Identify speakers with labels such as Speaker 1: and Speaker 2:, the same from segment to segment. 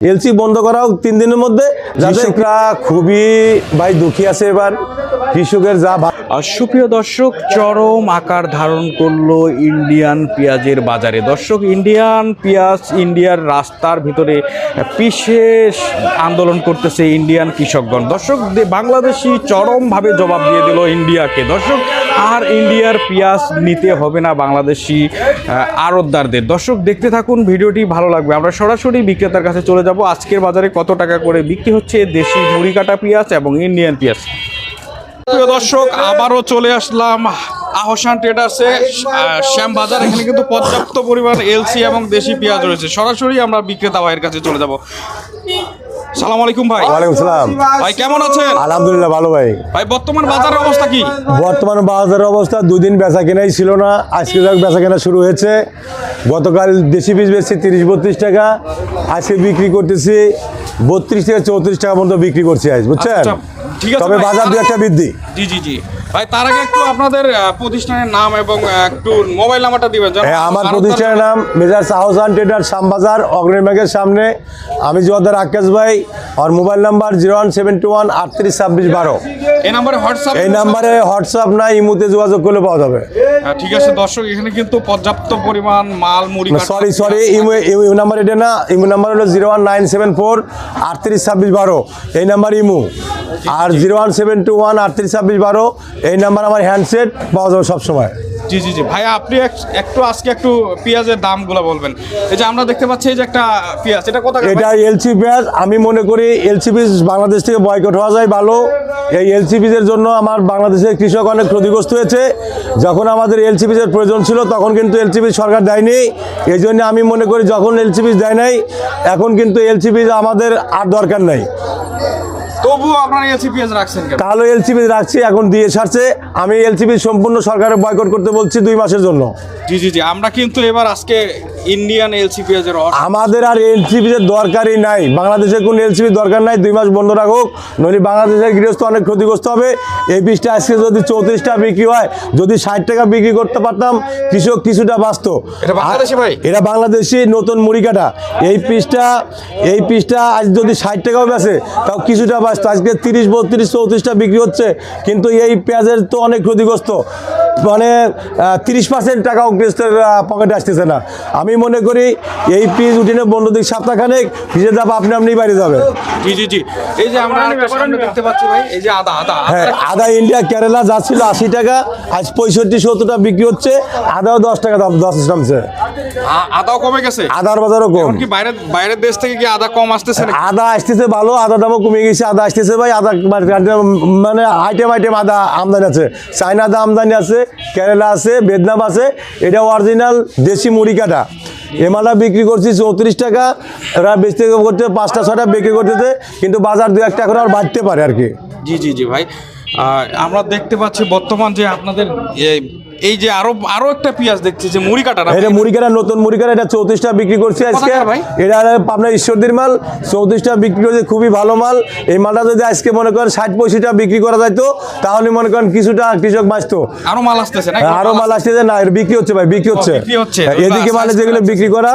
Speaker 1: LC বন্ধ করা হোক তিন দিনের মধ্যে। কৃষকরা খুবই ভাই দুঃখী আছে এবার। কৃষকের যা
Speaker 2: সুপ্রিয় দর্শক, চরম আকার ধারণ করল ইন্ডিয়ান পেঁয়াজের বাজারে। দর্শক, ইন্ডিয়ান পেঁয়াজ ইন্ডিয়ার রাস্তার ভিতরে বিশেষ আন্দোলন করতেছে ইন্ডিয়ান কৃষকগণ। দর্শক বাংলাদেশি চরমভাবে জবাব দিয়ে দিল ইন্ডিয়াকে। দর্শক, আর ইন্ডিয়ার পেঁয়াজ নিতে হবে না বাংলাদেশি আড়তদারদের। দর্শক, দেখতে থাকুন, ভিডিওটি ভালো লাগবে। আমরা সরাসরি বিক্রেতার কাছে চলে যাব। আজকের বাজারে কত টাকা করে বিক্রি হচ্ছে দেশি মুড়ি কাটা পেঁয়াজ এবং ইন্ডিয়ান পেঁয়াজ? প্রিয় দর্শক আবারও চলে আসলাম আহসান ট্রেডার্সে শ্যাম বাজার এখানে কিন্তু পর্যাপ্ত পরিমাণ এলসি এবং দেশি পেঁয়াজ রয়েছে। সরাসরি আমরা বিক্রেতা ভাইয়ের কাছে চলে যাব। সালাম আলাইকুম ভাই।
Speaker 1: ওয়ালাইকুম সালাম।
Speaker 2: ভাই কেমন আছেন?
Speaker 1: আলহামদুলিল্লাহ ভালো ভাই।
Speaker 2: ভাই বর্তমান বাজারের অবস্থা কি?
Speaker 1: বর্তমান বাজারের অবস্থা দুদিন বেচা কেনাই ছিল না। আজকে যাক বেচা কেনা শুরু হয়েছে। গতকাল দেশি বীজ বেচছি তিরিশ বত্রিশ টাকা। আজকে বিক্রি করতেছি বত্রিশ থেকে চৌত্রিশ টাকা পর্যন্ত বিক্রি করছি আজ বুঝছেন?
Speaker 2: আচ্ছা, ঠিক আছে
Speaker 1: তবে বাজার দু একটা বৃদ্ধি।
Speaker 2: জি জি জি। ভাই তার আগে একটু আপনাদের প্রতিষ্ঠানের নাম এবং একটু মোবাইল নাম্বারটা দিবেন
Speaker 1: হ্যাঁ আমার প্রতিষ্ঠানের নাম মেজার সাহসান ট্রেডার শ্যামবাজার অগ্রণী ব্যাংকের সামনে। আমি জোয়াদার আকাশ ভাই আর mobile number zero one seven two one আটত্রিশ ছাব্বিশ বারো।
Speaker 2: এই নাম্বারে হোয়াটসঅ্যাপ
Speaker 1: এই নাম্বারে হোয়াটসঅ্যাপ না ইমুতে যোগাযোগ করলে পাওয়া যাবে।
Speaker 2: ঠিক আছে দর্শক এখানে কিন্তু পর্যাপ্ত পরিমাণ মাল মুড়ি
Speaker 1: সরি সরি ইমু ইমু নাম্বার এটা না ইমু নাম্বার হলো zero one nine seven four আটত্রিশ ছাব্বিশ বারো। এই নাম্বার ইমু। আর zero one seven two one আটত্রিশ ছাব্বিশ বারো এই নাম্বার আমার হ্যান্ডসেট পাওয়া যাবে সবসময়।
Speaker 2: জি জি জি। ভাই আপনি এক- একটু আজকে একটু পেঁয়াজের দামগুলো বলবেন। এই যে আমরা দেখতে পাচ্ছি এই যে একটা পেঁয়াজ এটা কত
Speaker 1: এটা এলসি পেঁয়াজ। আমি মনে করি এলসি বীজ বাংলাদেশ থেকে বয়কট হওয়া যায় ভালো। এই এলসি বীজের জন্য আমার বাংলাদেশের কৃষক অনেক ক্ষতিগ্রস্ত হয়েছে। যখন আমাদের এলসি বীজের প্রয়োজন ছিল তখন কিন্তু এলসি বীজ সরকার দেয়নি। এই জন্য আমি মনে করি যখন এলসি বীজ দেয় নাই এখন কিন্তু এলসি বীজ আমাদের আর দরকার নাই।
Speaker 2: তবুও আপনারা এলসি পেঁয়াজ রাখছেন কেন?
Speaker 1: তাহলে এলসিপি রাখছি এখন দিয়ে সারছে আমি এলসিপি সম্পূর্ণ সরকারের বয়কট করতে বলছি দুই মাসের জন্য।
Speaker 2: জি জি জি আমরা কিন্তু এবার আজকে ইন্ডিয়ান এলসি পেঁয়াজের
Speaker 1: আমাদের আর এলসিপির দরকারই নাই। বাংলাদেশে কোনো এলসিপির দরকার নাই দুই মাস বন্ধ রাখুক। নইলে বাংলাদেশের গৃহস্থ অনেক ক্ষতিগ্রস্ত হবে। এই বীজটা আজকে যদি চৌত্রিশটা বিক্রি হয় যদি ষাট টাকা বিক্রি করতে পারতাম কৃষক কিছুটা বাঁচত।
Speaker 2: এটা বাংলাদেশি ভাই?
Speaker 1: এটা বাংলাদেশি নতুন মুড়ি কাটা। এই পিসটা এই পিসটা আজ যদি ষাট টাকাও বেছে তাও কিছুটা বাঁচত। আজকে তিরিশ বত্রিশ চৌত্রিশটা বিক্রি হচ্ছে। কিন্তু এই পেঁয়াজের তো অনেক ক্ষতিগ্রস্ত। মানে তিরিশ পার্সেন্ট টাকা গৃহস্থের পকেটে আসতেছে না। আমি মনে করি এই পিস উঠিনে বন্ধুদের দিক সপ্তাহখানেক পিসের দাম আপনি আপনি বাইরে যাবে
Speaker 2: জি জি জি। এই যে আমরা দেখতে পাচ্ছি ভাই এই যে আদা আদা
Speaker 1: হ্যাঁ আদা ইন্ডিয়া কেরালা যাচ্ছিল আশি টাকা আজ পঁয়ষট্টি সত্তরটা বিক্রি হচ্ছে আদাও দশ টাকা দাম দশ নামছে
Speaker 2: আদাও কমে গেছে?
Speaker 1: আদার বাজারও কম।
Speaker 2: কি বাইরের বাইরের দেশ থেকে কি আদা কম আসতেছে?
Speaker 1: আদা আসতেছে ভালো আদা দামও কমে গেছে আদা আসতেছে ভাই আদা মানে আইটেম আইটেম আদা আমদানি আছে। চায়না আদা আমদানি আছে কেরালা আছে ভিয়েতনাম আছে এটা অরিজিনাল দেশি মুড়ি কাটা। এমালা বিক্রি করছি চৌত্রিশ টাকা এরা বেচতে করতে পাঁচটা ছটা বিক্রি করতেছে কিন্তু বাজার দু এক টাকা করে আর বাড়তে পারে আর কি।
Speaker 2: জি জি জি ভাই। আমরা দেখতে পাচ্ছি বর্তমান যে আপনাদের এই- যে আরও আরও একটা পেঁয়াজ দেখছি যে মুড়ি কাটাটা
Speaker 1: এটা মুড়ি কাটা নতুন মুড়ি কাটা এটা চৌত্রিশটা বিক্রি করছি আজকে। এটা আপনার ঈশ্বরদীর মাল চৌত্রিশটা বিক্রি করছে খুবই ভালো মাল। এই মালটা যদি আজকে মনে করেন ষাট পঁয়ষট্টিটা বিক্রি করা যাইতো তাহলে মনে করেন কিছুটা কৃষক বাঁচতো।
Speaker 2: আরও মাল আসতেছে না
Speaker 1: আরও মাল আসতেছে না এর বিক্রি হচ্ছে ভাই বিক্রি হচ্ছে। হ্যাঁ, এদিকে মালে যেগুলো বিক্রি করা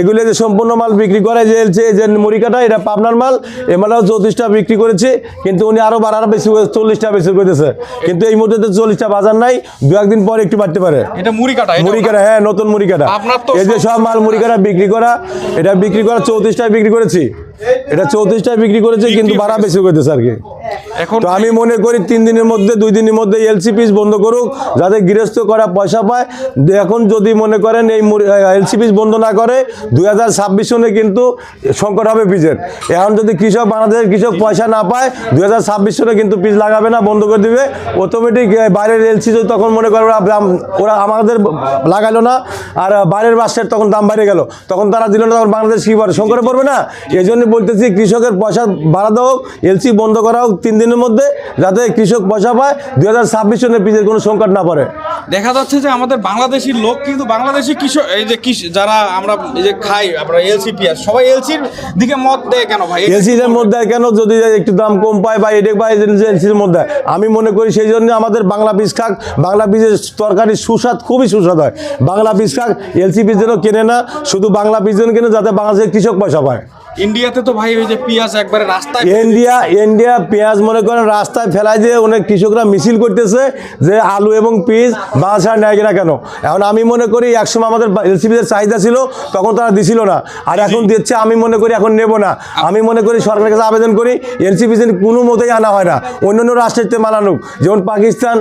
Speaker 1: এগুলো যে সম্পূর্ণ মাল বিক্রি করা যে যে যে মুড়ি কাটা এটা পাবনার মাল এ মালটাও চৌত্রিশটা বিক্রি করেছে কিন্তু উনি আরও বাড়ার বেশি চল্লিশটা বেশি করেছে কিন্তু এই মুহূর্তে চল্লিশটা বাজার নাই দু একদিন পর একটু বাড়তে পারে।
Speaker 2: এটা মুড়ি কাটা
Speaker 1: মুড়ি কাটা হ্যাঁ নতুন মুড়ি কাটা। এই যে
Speaker 2: সব-
Speaker 1: মাল মুড়ি কাটা বিক্রি করা এটা বিক্রি করা চৌত্রিশটায় বিক্রি করেছি। এটা চৌত্রিশটায় বিক্রি করেছে কিন্তু ভাড়া বেশি করেছে আর কি।
Speaker 2: এখন
Speaker 1: তো আমি মনে করি তিন দিনের মধ্যে, দুই দিনের মধ্যে এলসি পিস বন্ধ করুক, যাতে গৃহস্থ করা পয়সা পায়। এখন যদি মনে করেন এই এলসি পিস বন্ধ না করে, দুই হাজার ছাব্বিশ সনে কিন্তু সংকট হবে পিসের এখন যদি কৃষক, বাংলাদেশের কৃষক পয়সা না পায়, দুই হাজার ছাব্বিশ সনে কিন্তু পিস লাগাবে না, বন্ধ করে দিবে। অটোমেটিক বাইরের এলসি যদি তখন মনে করে ওরা ওরা আমাদের লাগালো না, আর বাইরের বাসের তখন দাম বাইরে গেল, তখন তারা দিল না, তখন বাংলাদেশ কী পারে সংকটে পড়বে না? এই জন্য বলতেছি, কৃষকের পয়সা বাড়া দেওয়া হোক এলসি বন্ধ করা হোক তিন দিনের মধ্যে যাতে কৃষক পয়সা পায় দুই হাজার ছাব্বিশ সনের পিসের কোনো সংকট না পড়ে।
Speaker 2: দেখা যাচ্ছে যে আমাদের বাংলাদেশি লোক কিন্তু বাংলাদেশি কৃষক এই যে যারা আমরা এই যে খাই আমরা এলসি পেঁয়াজ সবাই এলসির দিকে মত দেয় কেন ভাই?
Speaker 1: এলসির মধ্যে কেন? যদি একটু দাম কম পায় বা এডেক বা এলসির মধ্যে আমি মনে করি সেই জন্য আমাদের বাংলা পিস খাক বাংলা পিসের তরকারি সুস্বাদ খুবই সুস্বাদ হয়। বাংলা পিস খাক এলসি পিস যেন কেনে না শুধু বাংলা পিস যেন কেনে যাতে বাংলাদেশের কৃষক পয়সা পায়।
Speaker 2: ইন্ডিয়াতে তো ভাই ওই যে পেঁয়াজ একবারে রাস্তায়
Speaker 1: ইন্ডিয়া ইন্ডিয়া পেঁয়াজ মনে করেন রাস্তায় ফেলাই দিয়ে অনেক কৃষকরা মিছিল করতেছে যে আলু এবং পিস বাঁচা নেয় না কেন? এখন আমি মনে করি একসময় আমাদের এলসিপিদের চাহিদা ছিল তখন তারা দিছিল না। আর এখন দিচ্ছে আমি মনে করি এখন নেব না। আমি মনে করি সরকারের কাছে আবেদন করি এলসিপি কোনো মতেই আনা হয় না। অন্যান্য রাষ্ট্রের মালানুক যেমন পাকিস্তান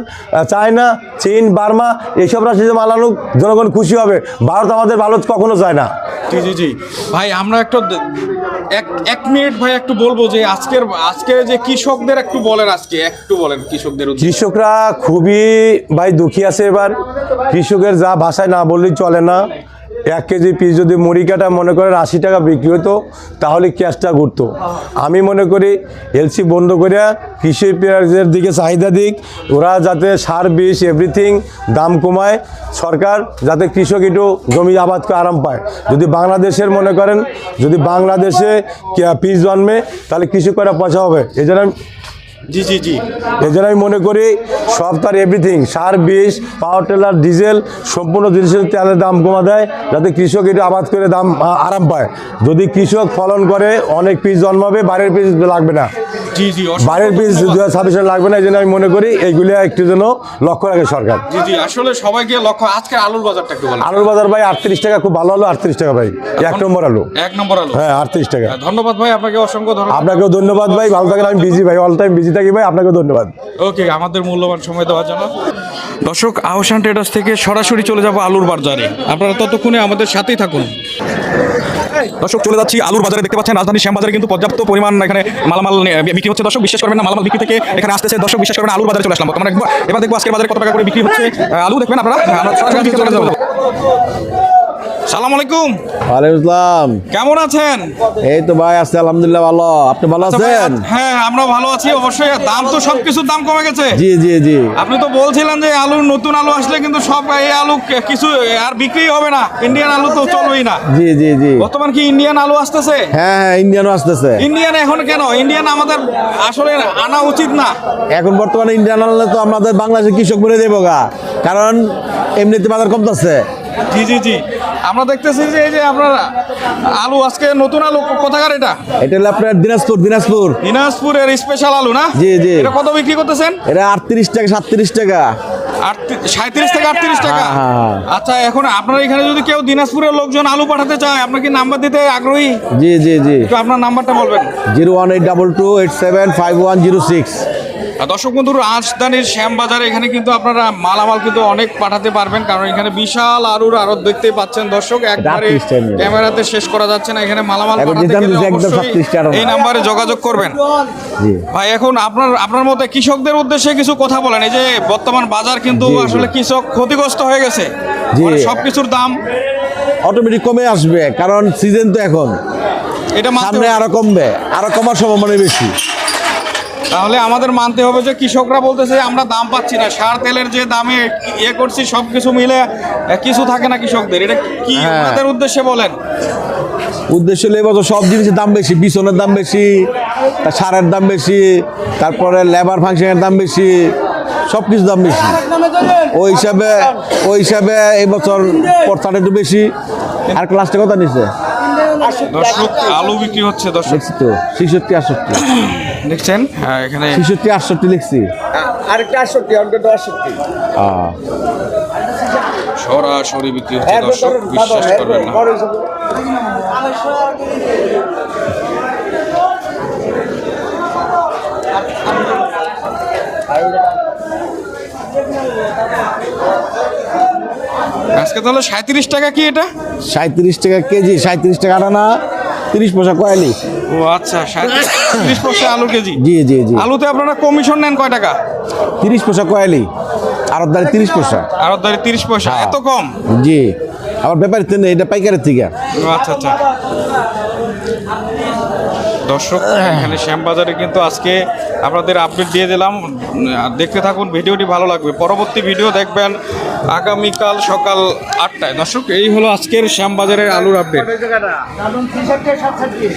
Speaker 1: চায়না চীন বার্মা এইসব রাষ্ট্রের মালানুক জনগণ খুশি হবে। ভারত আমাদের ভালো কখনো চায় না।
Speaker 2: জি জি জি। ভাই আমরা একটু এক এক মিনিট ভাই একটু বলব যে আজকের আজকের যে কৃষকদের একটু বলেন আজকে, একটু বলেন কৃষকদের
Speaker 1: কৃষকরা খুবই, ভাই, দুঃখী আছে এবার। কৃষকের যা ভাষায় না বললেই চলে না। এক কেজি পিস যদি মুড়ি কাটা মনে করেন আশি টাকা বিক্রি হতো, তাহলে ক্যাশটা ঘুরতো। আমি মনে করি এলসি বন্ধ করে কৃষি পেঁয়াজের দিকে চাহিদা দিক, ওরা যাতে সার, বিষ এভরিথিং দাম কমায়, সরকার যাতে কৃষক একটু জমি আবাদ করে আরাম পায়। যদি বাংলাদেশের মনে করেন, যদি বাংলাদেশে পিস জন্মে, তাহলে কৃষকেরা পয়সা হবে? এই জন্য আমি-
Speaker 2: জি জি জি।
Speaker 1: এই জন্য আমি মনে করি সব তার এভরিথিং সার বিষ পাওয়ার টেলার ডিজেল সম্পূর্ণ জিনিসের তেলের দাম কমা দেয় যাতে কৃষক এটা আবাদ করে দাম আরাম পায়। যদি কৃষক ফলন করে অনেক পিস জন্মাবে বাইরের পিস লাগবে না।
Speaker 2: জি জি
Speaker 1: বাইরের পিস দু হাজার ছাব্বিশে লাগবে না এই জন্য আমি মনে করি এইগুলি একটু যেন লক্ষ্য রাখে সরকার।
Speaker 2: জি জি আসলে সবাইকে লক্ষ্য আজকে আলুর বাজারটা একটু
Speaker 1: আলুর বাজার ভাই আটত্রিশ টাকা খুব ভালো হলো আটত্রিশ টাকা ভাই। এক নম্বর আলু।
Speaker 2: এক নম্বর আলু।
Speaker 1: হ্যাঁ আটত্রিশ টাকা।
Speaker 2: ধন্যবাদ ভাই আপনাকে অসংখ্য ধন্যবাদ।
Speaker 1: আপনাকেও ধন্যবাদ ভাই ভালো থাকেন আমি বিজি ভাই অল টাইম বিজি থাকি ভাই আপনাকে ধন্যবাদ।
Speaker 2: ওকে আমাদের মূল্যবান সময় দেওয়ার জন্য। দর্শক আহসান ট্রেডার্স থেকে সরাসরি চলে যাব আলুর বাজারে। আপনারা ততক্ষণে আমাদের সাথেই থাকুন। দর্শক চলে যাচ্ছি আলুর বাজারে। দেখতে পাচ্ছেন রাজধানী শ্যামবাজারে কিন্তু পর্যাপ্ত পরিমাণ এখানে মালামাল নিয়ে বিক্রি হচ্ছে। দর্শক বিশ্বাস করবেন না মালামাল বিক্রি থেকে এখানে আসতেছে। দর্শক বিশ্বাস করবেন আলুর বাজারে চলে আসলাম। তোমরা একবার এবার দেখব আজকের বাজারে কত টাকা করে বিক্রি হচ্ছে। আলু দেখবেন আপনারা? আমরা সরাসরি চলে যাব। সালাম আলাইকুম।
Speaker 3: ওয়ালাইকুম
Speaker 2: কেমন আছেন?
Speaker 3: এই তো ভাই আছি আলহামদুলিল্লাহ ভালো। আপনি ভালো
Speaker 2: আচ্ছা
Speaker 3: আছেন?
Speaker 2: হ্যাঁ আমরা ভালো আছি অবশ্যই। দাম তো সবকিছুর দাম কমে গেছে।
Speaker 3: জি জি জি।
Speaker 2: আপনি তো বলছিলেন যে আলুর নতুন আলু আসলে কিন্তু সব এই আলু কিছু আর বিক্রি হবে না। ইন্ডিয়ান আলু তো চলবেই না।
Speaker 3: জি জি জি।
Speaker 2: বর্তমান কি ইন্ডিয়ান আলু আসতেছে?
Speaker 3: হ্যাঁ হ্যাঁ ইন্ডিয়ানও আসতেছে।
Speaker 2: ইন্ডিয়ান এখন কেন? ইন্ডিয়ান আমাদের আসলে আনা উচিত না।
Speaker 3: এখন বর্তমানে ইন্ডিয়ান আনলে তো আমাদের বাংলাদেশের কৃষক বলে দেবো গা। কারণ এমনিতে বাজার কমতেছে।
Speaker 2: জি জি জি। আমরা দেখতেছি যে এই যে আপনার আলু আজকে নতুন আলু কোথাকার এটা?
Speaker 3: এটা হলো আপনার দিনাজপুর দিনাজপুর।
Speaker 2: দিনাজপুরের স্পেশাল আলু না?
Speaker 3: জি, জি।
Speaker 2: এটা কত বিক্রি করতেছেন?
Speaker 3: এটা আটত্রিশ টাকা সাতত্রিশ টাকা।
Speaker 2: সাঁত্রিশ থেকে আটত্রিশ টাকা?
Speaker 3: হ্যাঁ, হ্যাঁ, হ্যাঁ।
Speaker 2: আচ্ছা এখন আপনার এখানে যদি কেউ দিনাজপুরের লোকজন আলু পাঠাতে চায় আপনার কি নাম্বার দিতে আগ্রহী?
Speaker 3: জি জি জি।
Speaker 2: আপনার নাম্বারটা বলবেন।
Speaker 3: Zero one eight double two eight seven five one zero six.
Speaker 2: দর্শক বন্ধু রাজধানীর শ্যামবাজারে এখানে কিন্তু আপনারা মালামাল কিন্তু অনেক পাঠাতে পারবেন কারণ এখানে বিশাল আরুর আরও দেখতে পাচ্ছেন দর্শক একবারে
Speaker 3: 38 টা নিয়ে।
Speaker 2: ক্যামেরাতে শেষ করা যাচ্ছে না এখানে মালামাল পাঠাতে গেলে অবশ্যই
Speaker 3: 38 টা আরও।
Speaker 2: এই নাম্বারে যোগাযোগ করবেন ভাই এখন আপনার আপনার মতে কৃষকদের উদ্দেশ্যে কিছু কথা বলেন এই যে বর্তমান বাজার কিন্তু। আসলে কৃষক ক্ষতিগ্রস্ত হয়ে গেছে। মানে সবকিছুর দাম
Speaker 3: অটোমেটিক কমে আসবে কারণ সিজন তো এখন
Speaker 2: এটা
Speaker 3: সামনে আরও কমবে আরও কমার সম্ভাবনা বেশি
Speaker 2: তাহলে আমাদের মানতে হবে যে কৃষকরা বলতেছে আমরা দাম পাচ্ছি না। সার তেলের যে দামে ইয়ে করছি সব কিছু মিলে কিছু থাকে না কৃষকদের। এটা কি
Speaker 3: হ্যাঁ।
Speaker 2: ওনাদের উদ্দেশ্যে বলেন?
Speaker 3: উদ্দেশ্য হলো এবছর সব জিনিসের দাম বেশি বিছনের দাম বেশি সারের দাম বেশি তারপরে লেবার ফাংশনের দাম বেশি সব কিছু দাম বেশি। ওই হিসাবে ওই হিসাবে এই বছর একটু বেশি। আর ক্লাসটা কথা নিচ্ছে
Speaker 2: দর্শক আলু বিক্রি হচ্ছে দর্শক।
Speaker 3: তো ছেষট্টি আটষট্টি।
Speaker 2: দেখছেন হ্যাঁ, এখানে
Speaker 3: ছেষট্টি আটষট্টি লিখছি।
Speaker 4: আরেকটা আটষট্টি অন্তত আটষট্টি।
Speaker 3: আহ,
Speaker 2: সরাসরি বিক্রি হচ্ছে দর্শক বিশ্বাস করবেন না। আজকে তাহলে সাঁত্রিশ টাকা কি এটা?
Speaker 3: সাঁত্রিশ টাকা কেজি সাঁত্রিশ টাকা আনা তিরিশ পয়সা কয়ালি।
Speaker 2: ও আচ্ছা তিরিশ পয়সা আলু কেজি।
Speaker 3: জি জি জি।
Speaker 2: আলুতে আপনারা কমিশন নেন কয় টাকা?
Speaker 3: তিরিশ পয়সা কয়ালি তিরিশ পয়সা।
Speaker 2: তিরিশ পয়সা এত কম?
Speaker 3: জি আবার এটা পাইকারের থেকে।
Speaker 2: ও আচ্ছা আচ্ছা। দর্শক এখানে শ্যামবাজারে কিন্তু আজকে আপনাদের আপডেট দিয়ে দিলাম। আর দেখতে থাকুন ভিডিওটি ভালো লাগবে। পরবর্তী ভিডিও দেখবেন আগামীকাল সকাল আটটায়। দর্শক এই হলো আজকের শ্যামবাজারের আলুর আপডেট
Speaker 4: সাতষট্টি